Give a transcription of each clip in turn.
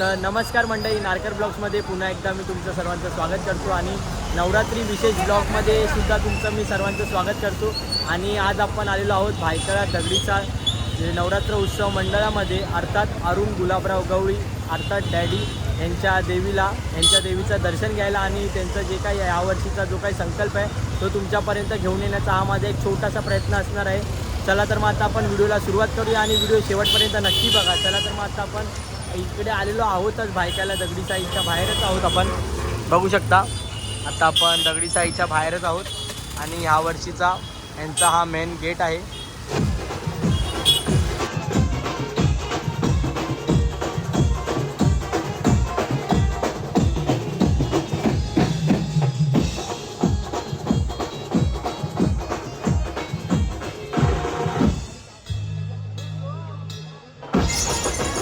तर नमस्कार मंडळी नारकर ब्लॉग्समध्ये पुन्हा एकदा मी तुमचं सर्वांचं स्वागत करतो आणि नवरात्री विशेष ब्लॉगमध्ये सुद्धा तुमचं मी सर्वांचं स्वागत करतो. आणि आज आपण आलेलो आहोत भायखळा दगडीचा नवरात्र उत्सव मंडळामध्ये. अर्थात अरुण गुलाबराव गवळी अर्थात डॅडी यांच्या देवीला यांच्या देवीचं दर्शन घ्यायला आणि त्यांचं जे काही यावर्षीचा जो काही संकल्प आहे तो तुमच्यापर्यंत घेऊन येण्याचा हा माझा एक छोटासा प्रयत्न असणार आहे. चला तर मग आता आपण व्हिडिओला सुरुवात करूया आणि व्हिडिओ शेवटपर्यंत नक्की बघा. चला तर मग आता आपण इकडे आलेलो आहोतच भायकाला दगडी साईच्या बाहेरच आहोत आपण. बघू शकता. आता आपण दगडी साईच्या बाहेरच आहोत. आणि ह्या वर्षीचा यांचा हा मेन गेट आहे.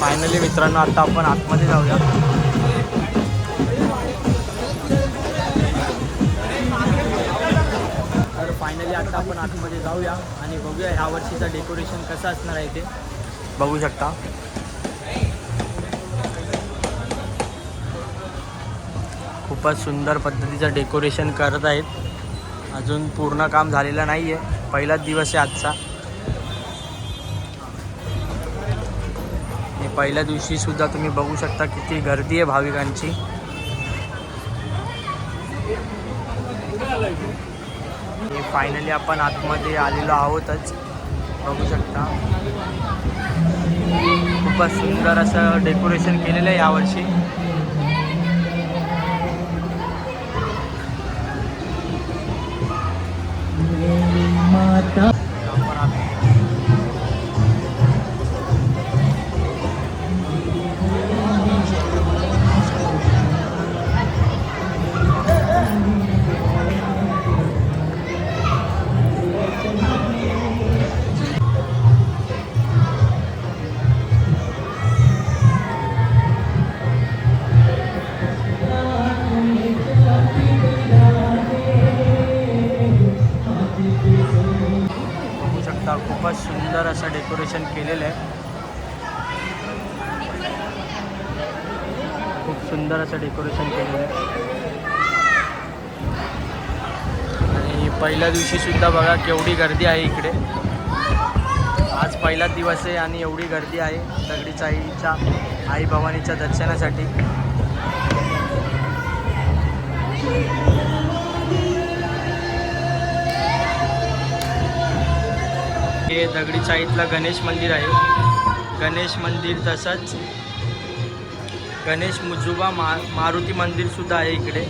फायनली मित्रांनो आता आपण आतमध्ये जाऊया. तर फायनली आता आपण आतमध्ये जाऊया आणि बघूया ह्या वर्षीचं डेकोरेशन कसं असणार आहे ते. बघू शकता. खूपच सुंदर पद्धतीचं डेकोरेशन करत आहेत. अजून पूर्ण काम झालेलं नाही आहे पहिलाच दिवस आहे आजचा. पहिल्या दिवशी सुद्धा तुम्ही बघू शकता किती गर्दी आहे भाविकांची. फायनली आपण आतमध्ये आलेलो आहोतच. बघू शकता. खूपच सुंदर असं डेकोरेशन केलेलं आहे यावर्षी. बघू शकता खूपच सुंदर असं डेकोरेशन केलेलं आहे. खूप सुंदर असं डेकोरेशन केलेलं आहे. आणि पहिल्या दिवशीसुद्धा बघा केवढी गर्दी आहे इकडे. आज पहिलाच दिवस आहे आणि एवढी गर्दी आहे दगडीच्या आईच्या आई भवानीच्या दर्शनासाठी. हे दगडी चाळीतला गणेश मंदिर आहे. गणेश मंदिर तसंच गणेश मुजुबा मा मारुती मंदिरसुद्धा आहे इकडे.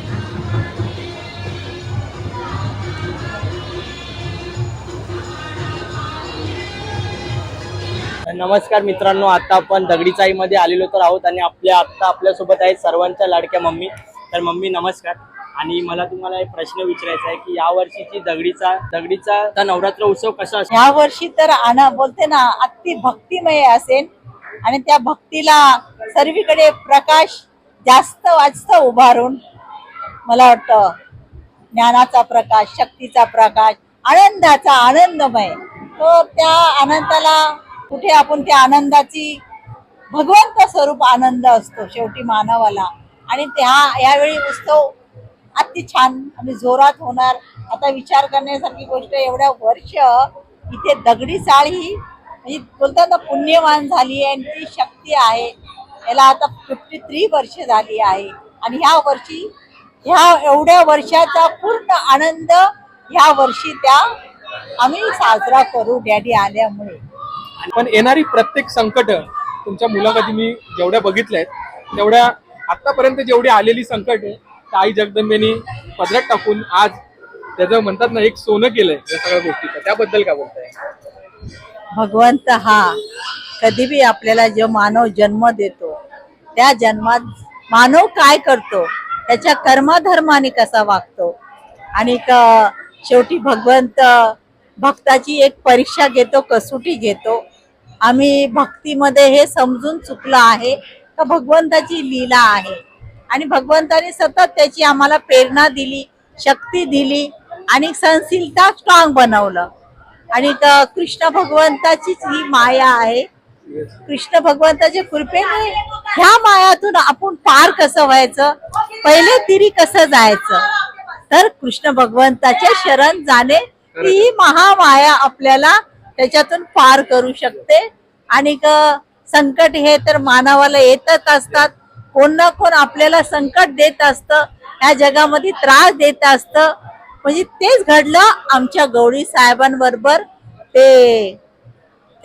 नमस्कार मित्रांनो आता आपण दगडीचाईमध्ये आलेलो तर आहोत आणि आपल्या आत्ता आपल्यासोबत आहेत सर्वांच्या लाडक्या मम्मी. तर मम्मी नमस्कार. आणि मला तुम्हाला एक प्रश्न विचारायचा आहे की या वर्षीची दगडीचा दगडीचा नवरात्र उत्सव कसा असतो या वर्षी तर आना बोलते ना अति भक्तिमय असेल. आणि त्या भक्तीला सर्वीकडे प्रकाश जास्त वाजत उभारून. मला वाटतं ज्ञानाचा प्रकाश शक्तीचा प्रकाश आनंदाचा आनंदमय. तो त्या आनंदाला कुठे आपण त्या आनंदाची भगवंत स्वरूप आनंद असतो शेवटी मानवाला. आणि त्या यावेळी उत्सव अति छान आणि जोरात होणार. आता विचार करण्यासारखी गोष्ट एवढ्या वर्ष इथे दगडी चाळ ही म्हणजे बोलतात ना पुण्यवान झाली आहे आणि ती शक्ती आहे. याला आता फिफ्टी थ्री वर्ष झाली आहे. आणि ह्या वर्षी ह्या एवढ्या वर्षाचा पूर्ण आनंद ह्या वर्षी त्या आम्ही साजरा करू डॅडी आल्यामुळे. पण येणारी प्रत्येक संकट तुमच्या मुलाखती मी जेवढ्या बघितल्या आहेत तेवढ्या आतापर्यंत जेवढी आलेली संकट आहे आई जगदंबेनी पदरात टाकून आज त्याचं म्हणतात ना एक सोनं केलंय या सगळ्या गोष्टीचं. त्याबद्दल काय बोलताय? भगवंत हा कधी बी आपल्याला जो मानव जन्म देतो त्या जन्मात मानव काय करतो त्याच्या कर्मधर्माने कसा वागतो? आणि शेवटी भगवंत भक्ताची एक परीक्षा घेतो कसोटी घेतो. आम्ही भक्तीमध्ये हे समजून चुकलं आहे का भगवंताची लीला आहे. आणि भगवंताने सतत त्याची आम्हाला प्रेरणा दिली शक्ती दिली आणि सहनशीलता स्ट्रॉंग बनवलं. आणि कृष्ण भगवंताचीच ही माया आहे. कृष्ण भगवंताच्या कृपेने ह्या मायातून आपण पार कसं व्हायचं? पहिले तिरी कसं जायचं? तर कृष्ण भगवंताचे शरण जाणे ही महामाया आपल्याला त्याच्यातून पार करू शकते. आणि संकट हे तर मानवाला येतच असतात. कोण ना कोण आपल्याला संकट देत असतं ह्या जगामध्ये त्रास देत असतं. म्हणजे तेच घडलं आमच्या गौरी साहेबांबरोबर. ते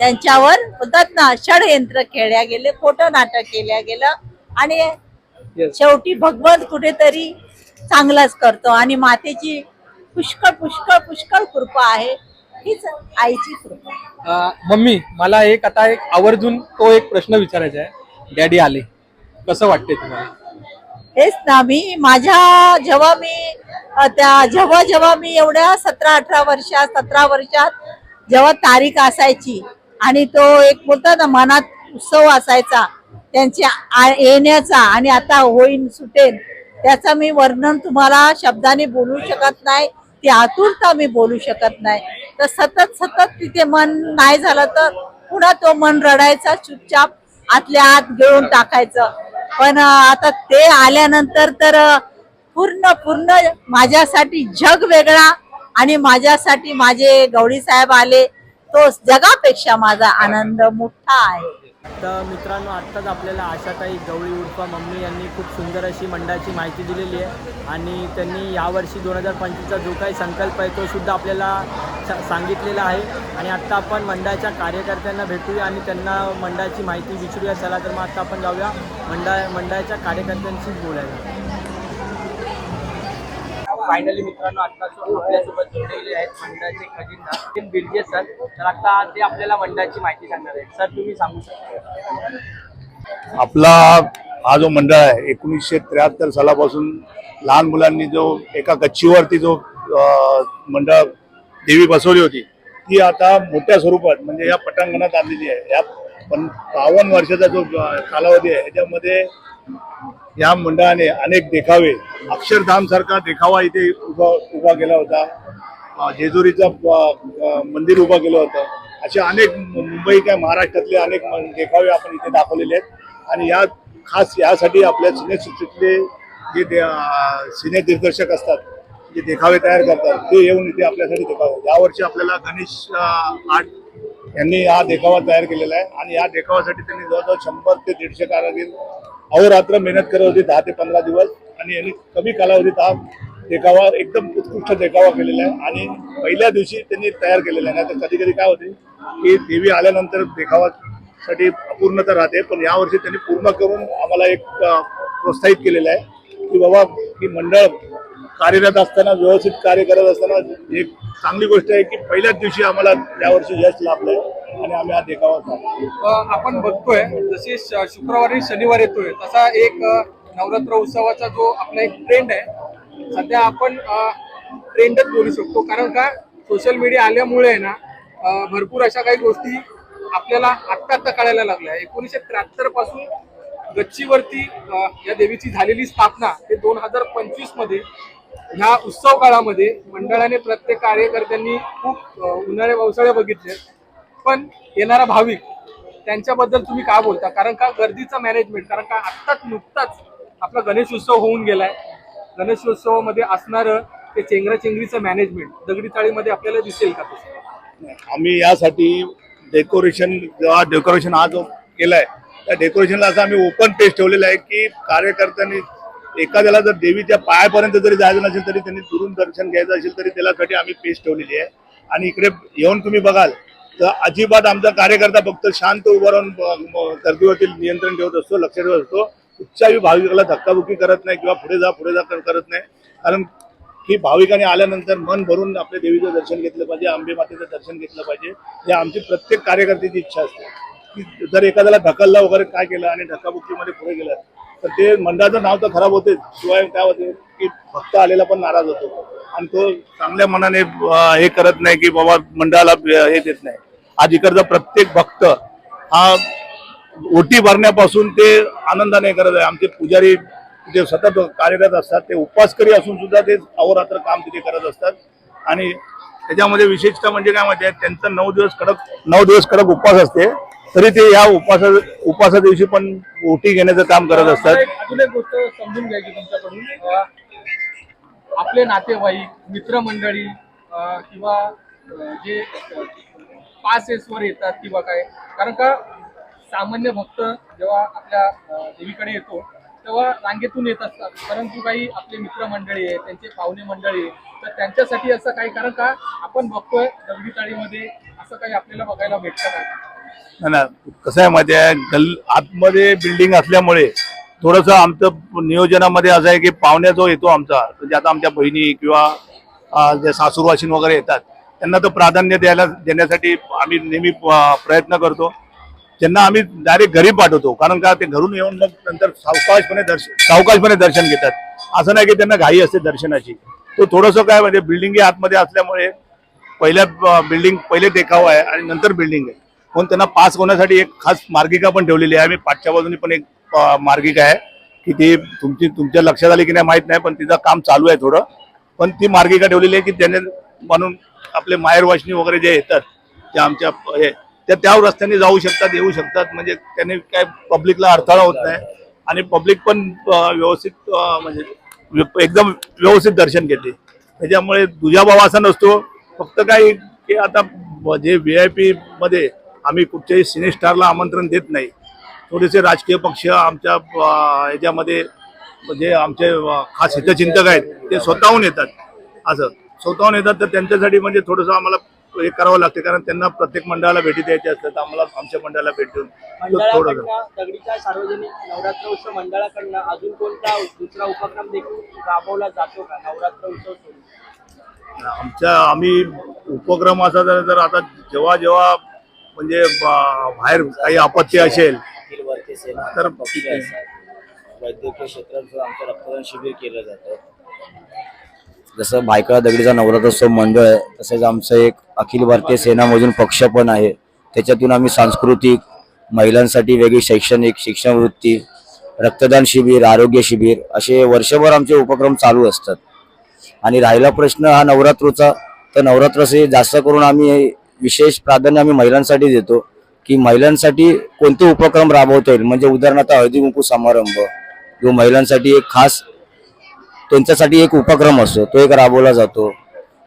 त्यांच्यावर बोलतात ना षडयंत्र खेळल्या गेले खोटं नाटक केल्या गेलं. आणि. शेवटी भगवंत कुठेतरी चांगलाच करतो. आणि मातेची पुष्कळ पुष्कळ पुष्कळ कृपा आहे. हीच आईची कृपा. मम्मी मला एक आता एक आवर्जून तो एक प्रश्न विचारायचा आहे. डॅडी आले. कसं वाटते तुम्हाला? हेच ना मी माझ्या जेव्हा मी अ, त्या जेव्हा जेव्हा मी एवढ्या सतरा अठरा वर्षात सतरा वर्षात जेव्हा तारीख असायची आणि तो एक बोलतात ना मनात उत्सव असायचा त्यांच्या आ- येण्याचा आणि आता होईन सुटेल त्याचा मी वर्णन तुम्हाला शब्दाने बोलू शकत नाही ती आतुरता मी बोलू शकत नाही. तर सतत सतत तिथे मन नाही झालं तर पुन्हा तो मन रडायचा चुपचाप आतल्या आत गिळून टाकायचं. पण आता ते आल्यानंतर तर पूर्ण पूर्ण माझ्यासाठी जग वेगळा आणि माझ्यासाठी माझे गवडी साहेब आले. तो जगापेक्षा माझा आनंद मोठा आहे. तर मित्रांनो आत्ताच आपल्याला आशाताई गवळी उर्फा मम्मी यांनी खूप सुंदर अशी मंडळाची माहिती दिलेली आहे. आणि त्यांनी यावर्षी दोन हजार पंचवीसचा जो काही संकल्प आहे तो सुद्धा आपल्याला सांगितलेला आहे. आणि आत्ता आपण मंडळाच्या कार्यकर्त्यांना भेटूया आणि त्यांना मंडळाची माहिती विचारूया. चला तर मग आत्ता आपण जाऊया मंडळ मंडळाच्या कार्यकर्त्यांशीच बोलायला. फायनली मित्रांनो आता आपल्यासोबत जोडलेले आहेत मंडळाचे खजिनदार बिर्जे सर तर आता ते आपल्याला मंडळाची माहिती सांगणार आहेत. सर तुम्ही सांगू शकता. आपला हा जो मंडळ आहे एकोणीसशे त्र्याहत्तर सालापासून लहान मुलांनी जो एका गच्चीवरती जो मंडळ देवी बसवली होती ती आता मोठ्या स्वरूपात म्हणजे या पटांगणात आणलेली आहे. या पण बावन्न वर्षाचा जो कालावधी आहे याच्यामध्ये या मंडळाने अनेक देखावे. अक्षरधाम सारखा देखावा इथे उभा उभा केला होता. जेजुरीचा मंदिर उभं केलं होतं. असे अनेक मुंबई काय महाराष्ट्रातले अनेक देखावे आपण इथे दाखवलेले आहेत. आणि या खास यासाठी आपल्या सिनेसृष्टीतले जे सिने दिग्दर्शक असतात जे देखावे तयार करतात ते येऊन इथे आपल्यासाठी देखावे. यावर्षी आपल्याला गणेश आठ यांनी हा देखावा तयार केलेला आहे. आणि या देखावासाठी त्यांनी जवळजवळ शंभर ते दीडशे कारागीर अहोरात्र मेहनत करत होती दहा ते पंधरा दिवस. आणि यांनी कमी कालावधीत हा देखावा एकदम उत्कृष्ट देखावा केलेला आहे. आणि पहिल्या दिवशी त्यांनी तयार केलेला आहे. नाही तर कधी कधी काय होते की देवी आल्यानंतर देखावासाठी अपूर्णता राहते. पण यावर्षी त्यांनी पूर्ण करून आम्हाला एक प्रोत्साहित केलेलं आहे की बाबा की मंडळ कार्यरत असताना व्यवस्थित कार्य करत असताना एक चांगली गोष्ट आहे की पहिल्याच दिवशी आम्हाला यावर्षी यश लाभलंय. आणि आम्ही हा देखावा आपण बघतोय जसे श- शुक्रवारी शनिवार येतोय तसा एक नवरात्र उत्सवाचा जो आपला एक ट्रेंड आहे सध्या आपण ट्रेंडच बोलू शकतो. कारण का सोशल मीडिया आल्यामुळे आहे ना भरपूर अशा काही गोष्टी आपल्याला आत्ता आत्ता कळायला लागल्या. एकोणीसशे त्र्याहत्तरपासून गच्चीवरती या देवीची झालेली स्थापना ते दोन हजार पंचवीसमध्ये ह्या उत्सव काळामध्ये मंडळाने प्रत्येक कार्यकर्त्यांनी खूप उन्हाळे पावसाळे बघितले पण येणारा भाविक त्यांच्याबद्दल तुम्ही काय बोलता? कारण का गर्दीचं मॅनेजमेंट कारण का आत्ताच नुकताच आपला गणेश उत्सव होऊन गेलाय. गणेशोत्सवामध्ये असणारं ते चेंगराचेंगरीचं मॅनेजमेंट दगडी चाळीमध्ये आपल्याला दिसेल का आम्ही यासाठी डेकोरेशन जेव्हा डेकोरेशन हा जो केलाय त्या डेकोरेशनला असं आम्ही ओपन टेस्ट ठेवलेला आहे की कार्यकर्त्यांनी एखाद्याला जर देवीच्या पायापर्यंत जरी जायचं नसेल तरी त्यांनी दुरून दर्शन घ्यायचं असेल तरी त्यासाठी आम्ही पेस्ट ठेवलेली आहे. आणि इकडे येऊन तुम्ही बघाल तर अजिबात आमचा कार्यकर्ता फक्त शांत उभं राहून गर्दीवरती नियंत्रण ठेवत असतो लक्ष ठेवत असतो. कुठच्याही भाविकाला धक्काबुक्की करत नाही किंवा पुढे जा पुढे जा करत नाही. कारण की भाविकाने आल्यानंतर मन भरून आपल्या देवीचं दर्शन घेतलं पाहिजे आंबे मातेचं दर्शन घेतलं पाहिजे. या आमची प्रत्येक कार्यकर्त्याची इच्छा असते. की जर एखाद्याला ढकलला वगैरे काय केलं आणि धक्काबुक्कीमध्ये पुढे गेलं तर ते मंडळाचं नाव तर खराब होतेच. शिवाय काय होते की भक्त आलेला पण नाराज होतो. आणि तो चांगल्या मनाने हे करत नाही की बाबा मंडळाला हे देत नाही. आज इकडचा प्रत्येक भक्त हा ओटी भरण्यापासून ते आनंदाने करत आहे. आमचे पुजारी जे सतत कार्यरत असतात ते उपासकरी असून सुद्धा ते अहोरात्र काम तिथे करत असतात. आणि त्याच्यामध्ये विशेषतः म्हणजे काय माहिती आहे त्यांचा नऊ दिवस कडक नऊ दिवस कडक उपवास असते. तरी ते या उपवासा उपवासा दिवशी पण ओटी घेण्याचं काम करत असतात. अजून एक गोष्ट समजून घ्यायची तुमच्याकडून. आपले नातेवाईक मित्रमंडळी किंवा जे पास एसवर येतात किंवा काय. कारण का सामान्य भक्त जेव्हा आपल्या देवीकडे येतो तेव्हा रांगेतून येत असतात. परंतु काही आपले मित्रमंडळी आहे त्यांचे पाहुणे मंडळी आहे तर त्यांच्यासाठी असं काही कारण का आपण बघतोय दगडी चाळीमध्ये असं काही आपल्याला बघायला भेटतं का नाही कसं आहे माहिती आहे गल आतमध्ये बिल्डिंग असल्यामुळे थोडंसं आमचं नियोजनामध्ये असं आहे की पाहुण्या जो येतो आमचा म्हणजे आता आमच्या बहिणी किंवा जे सासूरवाशीन वगैरे येतात त्यांना तो प्राधान्य द्यायला देण्यासाठी आम्ही नेहमी प्रयत्न करतो. त्यांना आम्ही डायरेक्ट घरी पाठवतो कारण का ते घरून येऊन मग नंतर सावकाशपणे दर्शन सावकाशपणे दर्शन घेतात. असं नाही की त्यांना घाई असते दर्शनाची. तो थोडंसं काय म्हणजे बिल्डिंग आतमध्ये असल्यामुळे पहिल्या बिल्डिंग पहिले देखावा आहे आणि नंतर बिल्डिंग आहे. पण त्यांना पास होण्यासाठी एक खास मार्गिका पण ठेवलेली आहे. आम्ही पाठच्या बाजूने पण एक मार्गिका आहे की ती तुमची तुमच्या लक्षात आली की नाही माहीत नाही पण तिचं काम चालू आहे थोडं. पण ती मार्गिका ठेवलेली आहे की त्याने म्हणून आपले माहेरवाशनी वगैरे जे येतात ते आमच्या हे त्या त्या रस्त्याने जाऊ शकतात येऊ शकतात. म्हणजे त्याने काय पब्लिकला अडथळा होत नाही. आणि पब्लिक पण व्यवस्थित म्हणजे व्य- एकदम व्यवस्थित दर्शन घेते. त्याच्यामुळे दुजाभाव असा नसतो. फक्त काही की आता जे व्ही आय पी मध्ये आम्ही कुठच्याही सिने स्टारला आमंत्रण देत नाही. थोडेसे राजकीय पक्ष आमच्या अ, ह्याच्यामध्ये जे आमचे अ, खास हितचिंतक आहेत ते स्वतःहून येतात. असं. स्वतःहून येतात तर त्यांच्यासाठी म्हणजे थोडंसं आम्हाला हे करावं लागते कारण त्यांना प्रत्येक मंडळाला भेटी द्यायची असतात आम्हाला आमच्या मंडळाला भेट देऊन थोडंसं. मंडळाकडनं दगडीच्या सार्वजनिक नवरात्र उत्सव मंडळाकडनं अजून कोणता दुसरा उपक्रम देखील राबवला जातो का? नवरात्र उत्सव सोडून? आमच्या आम्ही उपक्रम असा जर आता जेव्हा जेव्हा म्हणजे बा- बाहेर काही आपत्ती असेल अखिल भारतीय सेना तर वैद्यकीय क्षेत्रात आमचं रक्तदान शिबिर केलं जातं. जसं भायखळा दगडीचा नवरात्रोत्सव मंडळ आहे तसेच आमचं एक अखिल भारतीय सेनामधून पक्ष पण आहे. त्याच्यातून आम्ही सांस्कृतिक महिलांसाठी वेगळी शैक्षणिक शिक्षणवृत्ती रक्तदान शिबिर आरोग्य शिबिर असे वर्षभर आमचे उपक्रम चालू असतात. आणि राहिला प्रश्न हा नवरात्रोचा तर नवरात्राचे जास्त करून आम्ही विशेष प्राधान्य आम्ही महिलांसाठी देतो की महिलांसाठी कोणते उपक्रम राबवता येईल? म्हणजे उदाहरणार्थ हळदी कुंकू समारंभ जो महिलांसाठी एक खास त्यांच्यासाठी एक उपक्रम असतो. तो एक राबवला जातो.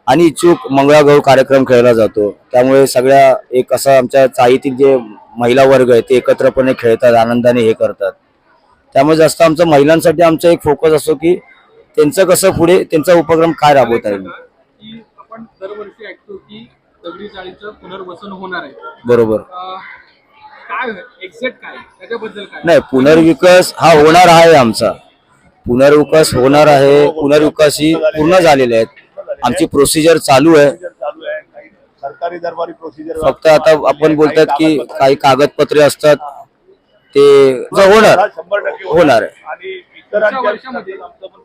आणि इच्छुक मंगळागौर कार्यक्रम खेळला जातो. त्यामुळे सगळ्या एक असा आमच्या चाळीतील जे महिला वर्ग आहे ते एकत्रपणे खेळतात आनंदाने हे करतात. त्यामुळे जास्त आमचं महिलांसाठी आमचा एक फोकस असतो की त्यांचं कसं पुढे त्यांचा उपक्रम काय राबवता येईल? दगडी चाळीचं पुनर्वसन होणार आहे. बरोबर. अं, काय एक्झॅक्ट काय? त्याच्याबद्दल काय? नाही पुनर्विकास हा होणार आहे आमचा. पुनर्विकास होणार आहे. पुनर्विकास ही पूर्ण झालेले आहेत. आमची प्रोसिजर चालू आहे. चालू आहे काही सरकारी दरबारी प्रोसिजर फक्त आता आपण बोलतात की काही कागदपत्रे असतात. ते ज- होणार. शंभर टक्के होणार. आहे. आणि पुढच्या इतरांच्या वर्षामध्ये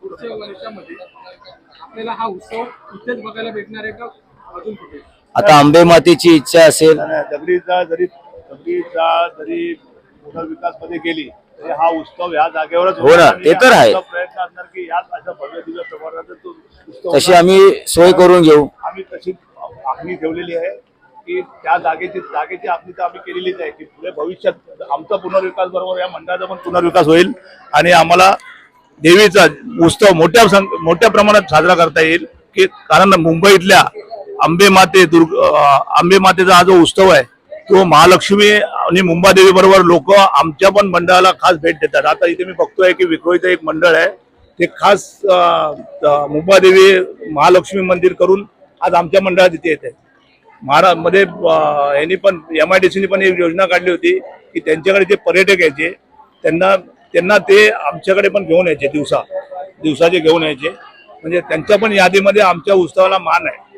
पुढच्या वर्षामध्ये आपल्याला हा उत्सव इथेच बघायला भेटणार आहे का अजून कुठे? आता आंबे मातीची इच्छा असेल नाही, दगडीचा जरी दगडीचा जरी पुनर्विकासमध्ये गेली तरी हा उत्सव ह्या जागेवरच हो ना, आणि ते तर आहे. आमचा प्रयत्न असणार की याच अशा भव्य दिव्य प्रमाणात तो उत्सव तशी होणार. आम्ही सोय करून घेऊ आम्ही तशी आखणी ठेवलेली आहे की त्या जागेची जागेची आखणी तर आम्ही केलेलीच आहे की पुढे भविष्यात आमचा पुनर्विकास बरोबर या मंडळाचा पण पुनर्विकास होईल आणि आम्हाला देवीचा उत्सव मोठ्या संख- मोठ्या प्रमाणात साजरा करता येईल की कारण मुंबईतल्या आंबे माते दुर्ग आंबे मातेचा हा जो उत्सव आहे तो महालक्ष्मी आणि मुंबादेवी बरोबर लोक आमच्या पण मंडळाला खास भेट देतात. आता इथे मी बघतोय की विक्रोळीचं एक मंडळ आहे ते खास मुंबादेवी महालक्ष्मी मंदिर करून आज आमच्या मंडळात इथे येत. आहे महाराजमध्ये यांनी पण एम आय डी सीने पण एक योजना काढली होती की त्यांच्याकडे जे पर्यटक यायचे त्यांना त्यांना ते आमच्याकडे पण घेऊन यायचे दिवसा दिवसाचे घेऊन यायचे. म्हणजे त्यांच्या पण यादीमध्ये आमच्या उत्सवाला मान आहे.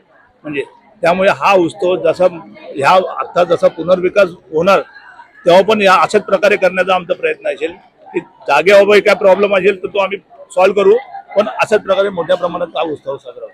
म्हणजे त्यामुळे हा उत्सव जसा ह्या आता जसा पुनर्विकास होणार तेव्हा पण या अशाच प्रकारे करण्याचा आमचा प्रयत्न असेल. की जागेबाबत काय प्रॉब्लेम असेल तर तो आम्ही सॉल्व्ह करू. पण अशाच प्रकारे मोठ्या प्रमाणात हा उत्सव साजरा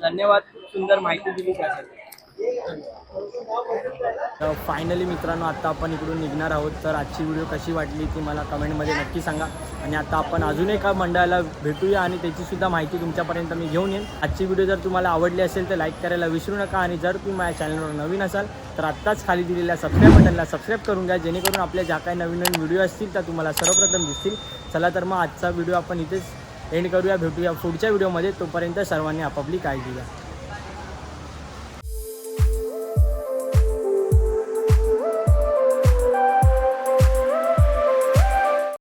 धन्यवाद. सुंदर माहिती दिली त्यासाठी. तर फायनली मित्रांनो आता आपण इकडून निघणार आहोत. तर आजची व्हिडिओ कशी वाटली ती मला कमेंटमध्ये नक्की सांगा. आणि आता आपण अजून एका मंडळाला भेटूया आणि त्याचीसुद्धा माहिती तुमच्यापर्यंत मी घेऊन येईन. आजची व्हिडिओ जर तुम्हाला आवडली असेल तर लाईक करायला विसरू नका. आणि जर तुम्ही माझ्या चॅनलवर नवीन असाल तर आत्ताच खाली दिलेल्या सबस्क्राईब बटनला सबस्क्राईब करून घ्या. जेणेकरून आपल्या ज्या काही नवीन नवीन व्हिडिओ असतील त्या तुम्हाला सर्वप्रथम दिसतील. चला तर मग आजचा व्हिडिओ आपण इथेच एंड करूया. भेटूया पुढच्या व्हिडिओमध्ये तोपर्यंत सर्वांनी आपापली काळजी घ्या.